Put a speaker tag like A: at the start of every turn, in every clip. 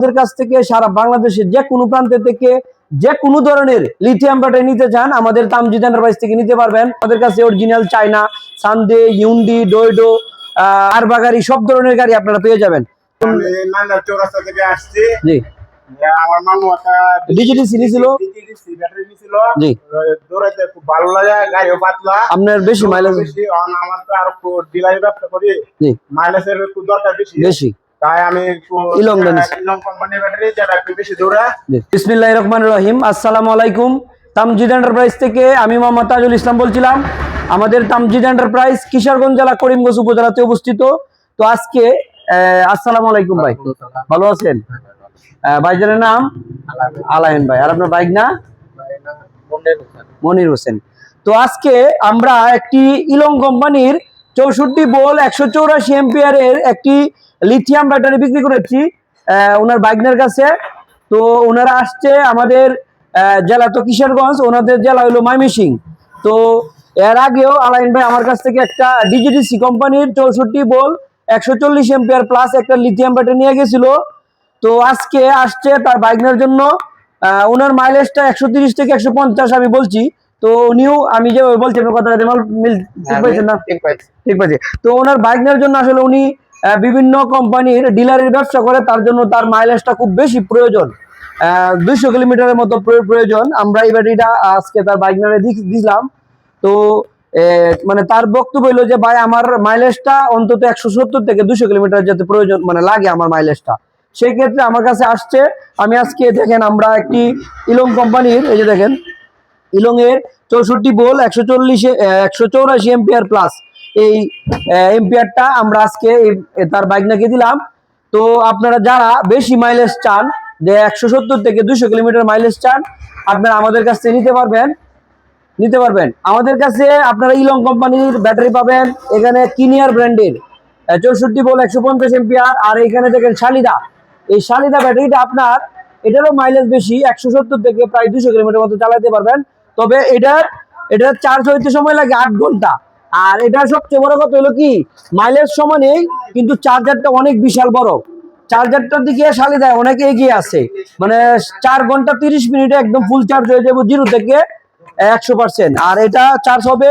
A: আমাদের কাছ থেকে সারা বাংলাদেশের যে কোনো প্রান্তে থেকে যে কোনো ধরনের লিথিয়াম ব্যাটারি নিতে চান আমাদের তামজিদ এন্টারপ্রাইজ থেকে নিতে পারবেন। আমাদের কাছে অরিজিনাল চায়না সানদে ইউন্ডি ডোয়ডো আর বাগারি সব ধরনের গাড়ি আপনারা পেয়ে যাবেন।
B: আমি নান্দার চৌরাস্তা থেকে আসছি।
A: জি।
B: আমার মামু একটা
A: DGDC নিছিল?
B: DGDC ব্যাটারি নিছিল।
A: জি।
B: দৌড়াইতে খুব ভালো লাগে গাড়িও পাতলা।
A: আপনার বেশি মাইলেজ
B: বেশি আর আমার তো আর ডিলারি ব্যবসা করি।
A: জি।
B: মাইলেজের একটু দরকার বেশি।
A: বেশি।
B: তাই আমি একটু
A: ইলং নিছি।
B: ইলং কোম্পানির ব্যাটারি যেটা একটু বেশি দৌড়া
A: বিসমিল্লাহ রহমান রহিম। আসসালামু আলাইকুম। তামজিদ এন্টারপ্রাইজ থেকে আমি মোহাম্মদ তাজুল ইসলাম বলছিলাম। আমাদের তামজিদ এন্টারপ্রাইজ কিশোরগঞ্জ জেলা করিমগঞ্জ উপজেলাতে অবস্থিত। তো আজকে আসসালামু আলাইকুম ভাই। ভালো আছেন? ভাইজানের নাম? আলাইন ভাই। আর আপনার বাইক না? মনির হোসেন। তো আজকে আমরা একটি ইলং কোম্পানির চৌষট্টি বোল একশো চৌরাশি এম্পিয়ারের একটি লিথিয়াম ব্যাটারি বিক্রি করেছি ওনার বাইকনের কাছে। তো ওনারা আসছে আমাদের জেলা তো কিশোরগঞ্জ ওনাদের জেলা হলো ময়মনসিং তো এর আগেও আলাইন ভাই আমার কাছ থেকে একটা ডিজিডিসি কোম্পানির চৌষট্টি বল একশো চল্লিশ এম্পিয়ার প্লাস একটা লিথিয়াম ব্যাটারি নিয়ে গেছিল। তো আজকে আসছে তার বাইকনের জন্য ওনার মাইলেজটা একশো তিরিশ থেকে একশো পঞ্চাশ আমি বলছি। তো উনিও আমি যে বলছি আপনার কথা মিল ঠিক পাইছেন না?
B: ঠিক পাইছি।
A: ঠিক তো ওনার বাইক নেওয়ার জন্য আসলে উনি বিভিন্ন কোম্পানির ডিলারের ব্যবসা করে, তার জন্য তার মাইলেজটা খুব বেশি প্রয়োজন। দুইশো কিলোমিটারের মতো প্রয়- প্রয়োজন। আমরা এই ব্যাটারিটা আজকে তার বাইক নেওয়ারে দিলাম তো মানে তার বক্তব্য হলো যে, ভাই, আমার মাইলেজটা অন্তত একশো সত্তর থেকে দুশো কিলোমিটার যাতে প্রয়োজন মানে লাগে আমার মাইলেজটা সেই ক্ষেত্রে আমার কাছে আসছে, আমি আজকে দেখেন আমরা একটি ইলং কোম্পানির, এই যে দেখেন ইলং এর চৌষট্টি বোল একশো চল্লিশে একশো চৌরাশি এম্পিয়ার প্লাস এই এম্পিয়ারটা আমরা আজকে তার বাইক নাকি দিলাম। তো আপনারা যারা বেশি মাইলেজ চান, যে একশো সত্তর থেকে দুশো কিলোমিটার মাইলেজ চান, আপনারা আমাদের কাছ থেকে নিতে পারবেন। নিতে পারবেন। আমাদের কাছে আপনারা ইলং কোম্পানির ব্যাটারি পাবেন, এখানে কিনিয়ার ব্র্যান্ডের চৌষট্টি বল একশো পঞ্চাশ এম্পিয়ার আর এখানে দেখেন শালিদা। এই শালিদা ব্যাটারিটা আপনার, এটারও মাইলেজ বেশি, একশো সত্তর থেকে প্রায় দুশো কিলোমিটার মতো চালাতে পারবেন। তবে এটার এটার চার্জ হইতে সময় লাগে আট ঘণ্টা। আর এটার সবচেয়ে বড় কথা হলো কি? মাইলেজ সমানেই কিন্তু চার্জারটা অনেক বিশাল বড়। চার্জারটার দিকে শালিদায় অনেক এগিয়ে আছে। মানে চার ঘণ্টা তিরিশ মিনিটে একদম ফুল চার্জ হয়ে যাবে জিরো থেকে একশো পার্সেন্ট আর এটা চার্জ হবে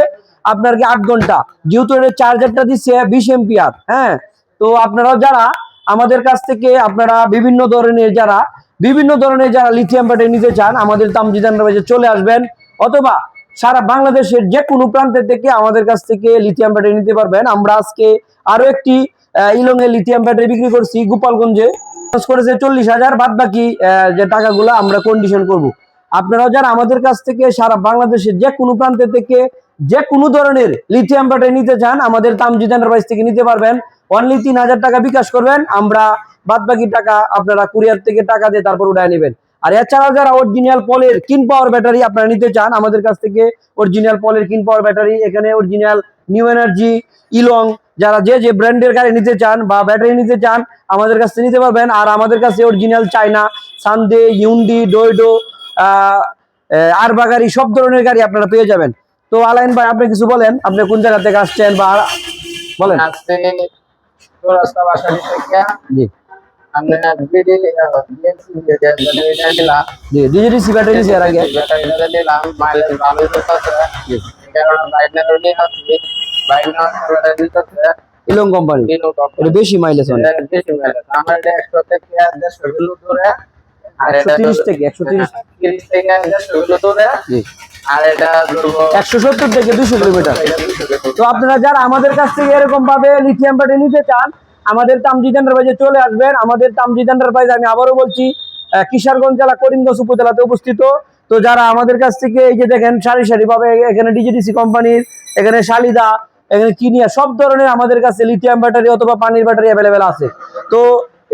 A: আপনার কি আট ঘণ্টা। যেহেতু এর চার্জারটা দিচ্ছে বিশ এম্পিয়ার হ্যাঁ? তো আপনারা যারা আমাদের কাছ থেকে আপনারা বিভিন্ন ধরনের যারা, বিভিন্ন ধরনের যারা লিথিয়াম ব্যাটারি নিতে চান, আমাদের তামজিদান চলে আসবেন। অথবা সারা বাংলাদেশের যে কোনো প্রান্তের থেকে আমাদের কাছ থেকে লিথিয়াম ব্যাটারি নিতে পারবেন। আমরা আজকে আরও একটি ইলং এর লিথিয়াম ব্যাটারি বিক্রি করছি গোপালগঞ্জে। করেছে চল্লিশ হাজার বাদ বাকি যে টাকাগুলো আমরা কন্ডিশন করব। আপনারাও যারা আমাদের কাছ থেকে সারা বাংলাদেশের যে কোনো প্রান্তে থেকে যে কোনো ধরনের লিথিয়াম ব্যাটারি নিতে চান, আমাদের তামজিদ এন্টারপ্রাইজ থেকে নিতে পারবেন। অনলি তিন হাজার টাকা বিকাশ করবেন। আমরা বাদ বাকি টাকা আপনারা কুরিয়ার থেকে টাকা দিয়ে তারপর উঠায় নেবেন। আর এছাড়াও যারা অরিজিনাল পলের কিন পাওয়ার ব্যাটারি আপনারা নিতে চান আমাদের কাছ থেকে অরিজিনাল পলের কিন পাওয়ার ব্যাটারি এখানে অরিজিনাল নিউ এনার্জি ইলং যারা যে যে ব্র্যান্ডের গাড়ি নিতে চান বা ব্যাটারি নিতে চান আমাদের কাছ থেকে নিতে পারবেন। আর আমাদের কাছে অরিজিনাল চায়না সানদে ইউন্ডি ডোইডো আর বাগারি সব ধরনের গাড়ি আপনারা পেয়ে যাবেন। তো আলাইন ভাই আপনি কিছু বলেন? আপনি কোন জায়গা থেকে আসছেন বা বলেন। জি।
C: একশো
A: সত্তর থেকে দুশো কিলোমিটার। তো আপনারা যারা আমাদের কাছ থেকে এরকম ভাবে লিথিয়াম ব্যাটারি নিতে চান আমাদের তামজিদ এন্টারপ্রাইজে চলে আসবেন। আমাদের তামজিদ এন্টারপ্রাইজ আমি আবারও বলছি কিশোরগঞ্জ জেলা করিমগঞ্জ উপজেলাতে অবস্থিত তো যারা আমাদের কাছ থেকে এই যে দেখেন সারি সারি ভাবে এখানে ডিজিডিসি কোম্পানির এখানে শালিদা এখানে কিনিয়া সব ধরনের আমাদের কাছে লিথিয়াম ব্যাটারি অথবা পানির ব্যাটারি অ্যাভেলেবেল আছে। তো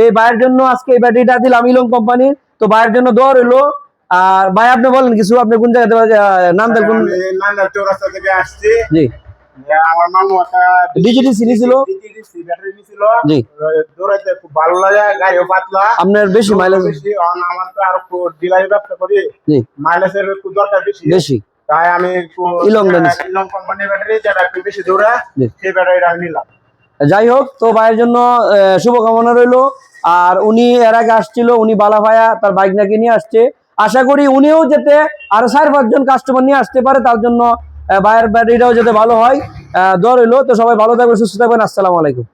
A: এই ভাইয়ের জন্য আজকে এই ব্যাটারিটা দিলাম ইলং কোম্পানির তো ভাইয়ের জন্য দর হলো আর ভাই আপনি বলেন কিছু আপনি কোন জায়গাতে নাম
B: চৌরাস্তা থেকে আসছি।
A: জি।
B: আমার মামু একটা
A: ডিজিডিসি নিছিল
B: ডিজিডিসি ব্যাটারি নিছিল।
A: জি।
B: দৌড়াইতে খুব ভালো লাগে গাড়িও পাতলা।
A: আপনার বেশি মাইলেজ
B: বেশি আমার তো আর একটু ডিলারি ব্যবসা করি।
A: জি।
B: মাইলেজের একটু দরকার বেশি।
A: বেশি।
B: তাই আমি একটু
A: ইলং
B: ইলং কোম্পানির ব্যাটারি যেটা একটু বেশি দৌড়া সেই ব্যাটারিটা আমি নিলাম।
A: যাই হোক তো ভাইয়ের জন্য শুভকামনা রইল। আর উনি এর আগে আসছিল উনি বালাভায়া তার বাইক নাকি নিয়ে আসছে। আশা করি উনিও যেতে আরও চার পাঁচজন কাস্টমার নিয়ে আসতে পারে তার জন্য ভাইয়ের ব্যাটারিটাও যাতে ভালো হয় আহ, হইল তো সবাই ভালো থাকবেন সুস্থ থাকবেন। আসসালামু আলাইকুম।